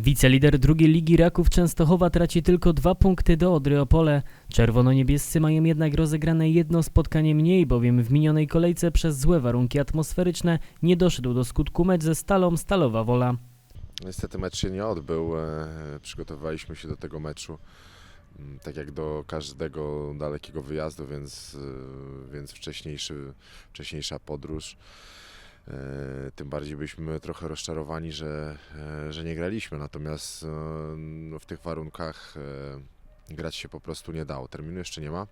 Wicelider drugiej ligi Raków Częstochowa traci tylko dwa punkty do Odry Opole. Czerwono-niebiescy mają jednak rozegrane jedno spotkanie mniej, bowiem w minionej kolejce przez złe warunki atmosferyczne nie doszedł do skutku mecz ze Stalą Stalowa Wola. Niestety mecz się nie odbył. e, Przygotowywaliśmy się do tego meczu mm, tak jak do każdego dalekiego wyjazdu, więc, e, więc wcześniejszy, wcześniejsza podróż. E, Tym bardziej byliśmy trochę rozczarowani, że, e, że nie graliśmy. Natomiast e, no, w tych warunkach grać się po prostu nie dało. Terminu jeszcze nie ma.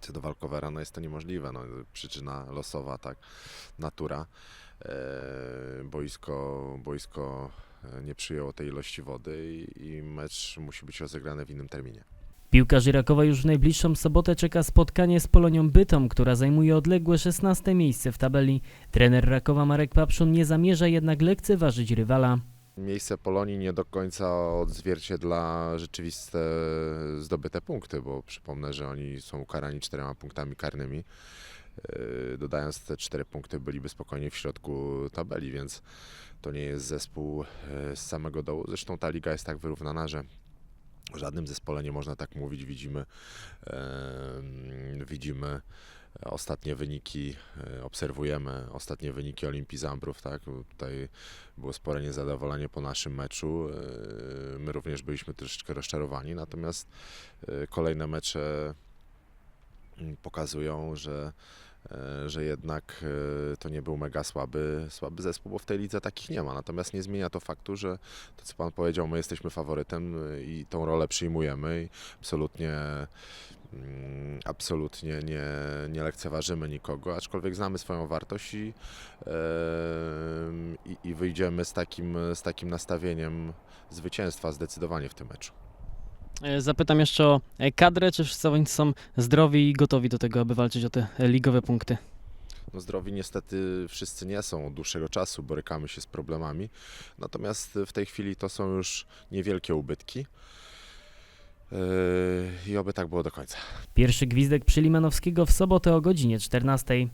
Co do walkowera, no jest to niemożliwe. No, przyczyna losowa, tak, natura. Boisko, boisko nie przyjęło tej ilości wody i, i mecz musi być rozegrany w innym terminie. Piłkarzy Rakowa już w najbliższą sobotę czeka spotkanie z Polonią Bytom, która zajmuje odległe 16 miejsce w tabeli. Trener Rakowa Marek Papszun nie zamierza jednak lekceważyć rywala. Miejsce Polonii nie do końca odzwierciedla rzeczywiste zdobyte punkty, bo przypomnę, że oni są ukarani czterema punktami karnymi. E, Dodając te cztery punkty, byliby spokojnie w środku tabeli, więc to nie jest zespół e, z samego dołu. Zresztą ta liga jest tak wyrównana, że o żadnym zespole nie można tak mówić. Widzimy, widzimy ostatnie wyniki, e, obserwujemy ostatnie wyniki Olimpii Zambrów, tak? Tutaj było spore niezadowolenie po naszym meczu. E, My również byliśmy troszeczkę rozczarowani, natomiast e, kolejne mecze mm, pokazują, że, że jednak e, to nie był mega słaby, słaby zespół, bo w tej lidze takich nie ma. Natomiast nie zmienia to faktu, że to, co Pan powiedział, my jesteśmy faworytem e, i tą rolę przyjmujemy i absolutnie mm, absolutnie nie, nie lekceważymy nikogo, aczkolwiek znamy swoją wartość i, i, i wyjdziemy z takim, z takim nastawieniem zwycięstwa zdecydowanie w tym meczu. E, Zapytam jeszcze o e, kadrę, czy wszyscy zawodnicy są zdrowi i gotowi do tego, aby walczyć o te e, ligowe punkty? No zdrowi niestety wszyscy nie są od dłuższego czasu, borykamy się z problemami, natomiast w tej chwili to są już niewielkie ubytki Yy, i oby tak było do końca. Pierwszy gwizdek przy Limanowskiego w sobotę o godzinie 14.